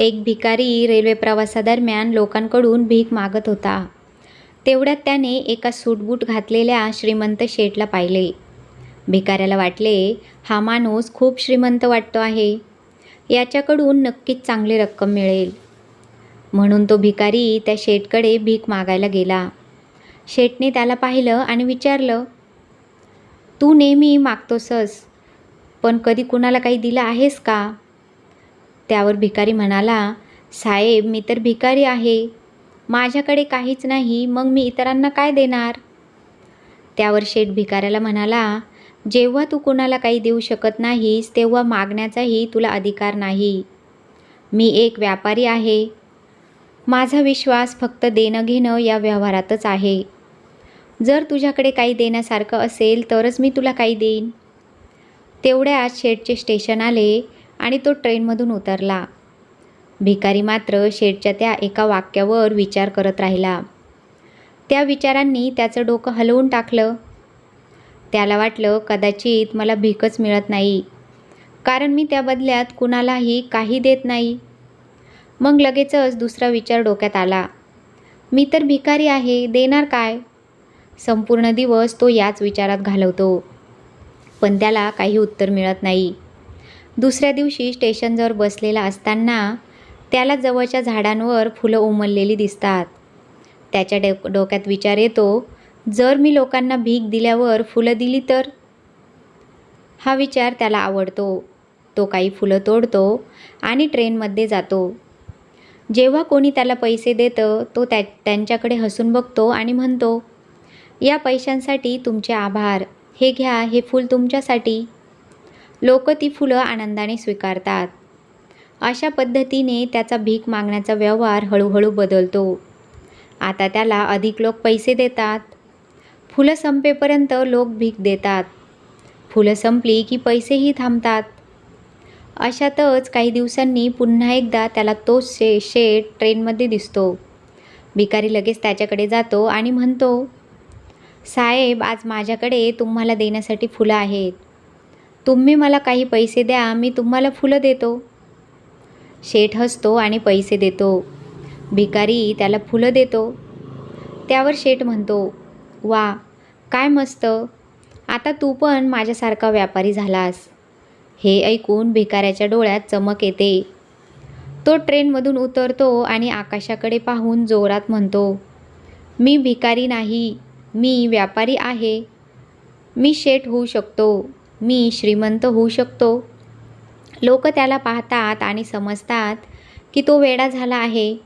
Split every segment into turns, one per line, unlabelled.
एक भिकारी रेल्वे प्रवासादरम्यान लोकांकडून भीक मागत होता. तेवढ्यात त्याने एका सूटबूट घातलेल्या श्रीमंत शेठला पाहिले. भिकाऱ्याला वाटले हा माणूस खूप श्रीमंत वाटतो आहे. याच्याकडून नक्कीच चांगली रक्कम मिळेल. म्हणून तो भिकारी त्या शेठकडे भीक मागायला गेला. शेठने त्याला पाहिलं आणि विचारलं तू नेहमी मागतोसस पण कधी कुणाला काही दिलं आहेस का? त्यावर भिकारी म्हणाला साहेब मी तर भिकारी आहे. माझ्याकडे काहीच नाही मग मी इतरांना काय देणार? त्यावर शेठ भिकाऱ्याला म्हणाला जेव्हा तू कुणाला काही देऊ शकत नाहीस तेव्हा मागण्याचाही तुला अधिकार नाही. मी एक व्यापारी आहे. माझा विश्वास फक्त देणं घेणं या व्यवहारातच आहे. जर तुझ्याकडे काही देण्यासारखं असेल तरच मी तुला काही देईन. तेवढ्यात शेठचे स्टेशन आले. आणि तो ट्रेनमधून उतरला. भिकारी मात्र शेठच्या त्या एका वाक्यावर विचार करत राहिला. त्या विचारांनी त्याचं डोकं हलवून टाकलं. त्याला वाटलं कदाचित मला भीकच मिळत नाही. कारण मी त्या बदल्यात कुणालाही काही देत नाही. मग लगेचच दुसरा विचार डोक्यात आला. मी तर भिकारी आहे देणार काय? संपूर्ण दिवस तो याच विचारात घालवतो. पण त्याला काही उत्तर मिळत नाही. दुसऱ्या दिवशी स्टेशनजवळ बसलेला असताना त्याला जवळच्या झाडांवर फुलं उमललेली दिसतात. त्याच्या डोक डोक्यात विचार येतो जर मी लोकांना भीक दिल्यावर फुलं दिली तर? हा विचार त्याला आवडतो. तो काही फुलं तोडतो आणि ट्रेनमध्ये जातो. जेव्हा कोणी त्याला पैसे देतं तो त्या त्यांच्याकडे हसून बघतो आणि म्हणतो या पैशांसाठी तुमचे आभार. हे घ्या हे फूल तुमच्यासाठी. लोक ती फुलं आनंदाने स्वीकारतात. अशा पद्धतीने त्याचा भीक मागण्याचा व्यवहार हळूहळू बदलतो. आता त्याला अधिक लोक पैसे देतात. फुलं संपेपर्यंत लोक भीक देतात. फुलं संपली की पैसेही थांबतात. अशातच काही दिवसांनी पुन्हा एकदा त्याला तोच शे शेट ट्रेनमध्ये दिसतो. भिकारी लगेच त्याच्याकडे जातो आणि म्हणतो साहेब आज माझ्याकडे तुम्हाला देण्यासाठी फुलं आहेत. तुम्ही मला काही पैसे द्या मी तुम्हाला फुलं देतो. शेठ हसतो आणि पैसे देतो. भिकारी त्याला फुलं देतो. त्यावर शेठ म्हणतो वा काय मस्त. आता तू पण माझ्यासारखा व्यापारी झालास. हे ऐकून भिकाऱ्याच्या डोळ्यात चमक येते. तो ट्रेनमधून उतरतो आणि आकाशाकडे पाहून जोरात म्हणतो मी भिकारी नाही मी व्यापारी आहे. मी शेठ होऊ शकतो. मी श्रीमंत होऊ शकतो? लोक त्याला पाहतात आणि समजतात की तो वेडा झाला आहे.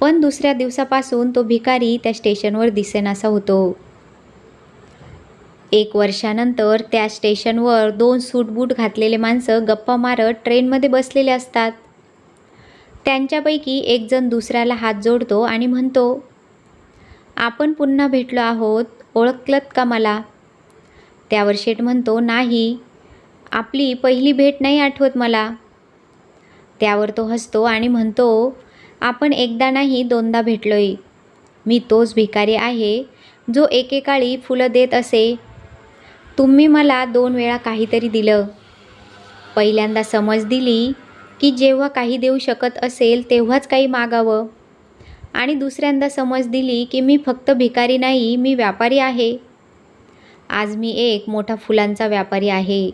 पण दुसऱ्या दिवसापासून तो भिकारी त्या स्टेशनवर दिसेनासा होतो. एक वर्षानंतर त्या स्टेशनवर दोन सूटबूट घातलेले माणसं गप्पा मारत ट्रेनमध्ये बसलेले असतात. त्यांच्यापैकी एकजण दुसऱ्याला हात जोडतो आणि म्हणतो आपण पुन्हा भेटलो आहोत. ओळखलत का मला? त्यावर शेठ म्हणतो नाही आपली पहिली भेट नाही आठवत मला. त्यावर तो हसतो आणि म्हणतो आपण एकदा नाही दोनदा भेटलोय. मी तोच भिकारी आहे जो एकेकाळी फुलं देत असे. तुम्ही मला दोन वेळा काहीतरी दिलं. पहिल्यांदा समज दिली की जेव्हा काही देऊ शकत असेल तेव्हाच काही मागावं. आणि दुसऱ्यांदा समज दिली की मी फक्त भिकारी नाही मी व्यापारी आहे. आज मी एक मोठा फुलांचा व्यापारी आहे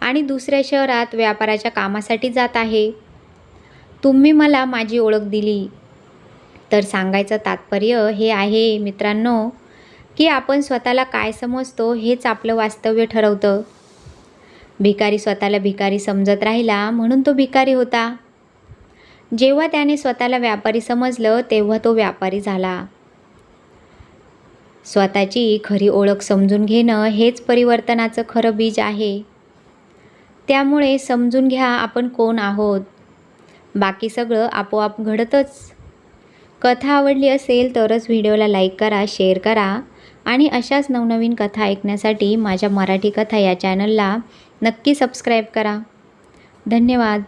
आणि दुसऱ्या शहरात व्यापाराच्या कामासाठी जात आहे. तुम्ही मला माझी ओळख दिली. तर सांगायचं तात्पर्य हे आहे मित्रांनो की आपण स्वतःला काय समजतो हेच आपलं वास्तव्य ठरवतं. भिकारी स्वतःला भिकारी समजत राहिला म्हणून तो भिकारी होता. जेव्हा त्याने स्वतःला व्यापारी समजलं तेव्हा तो व्यापारी झाला. स्वतःची खरी ओळख समजून घेणं हेच परिवर्तनाचं खरं बीज आहे. त्यामुळे समजून घ्या आपण कोण आहोत. बाकी सगळं आपोआप घडतच. कथा आवडली असेल तरच व्हिडिओला लाईक करा शेअर करा आणि अशाच नवनवीन कथा ऐकण्यासाठी माझ्या मराठी कथा या चॅनलला नक्की सबस्क्राईब करा. धन्यवाद.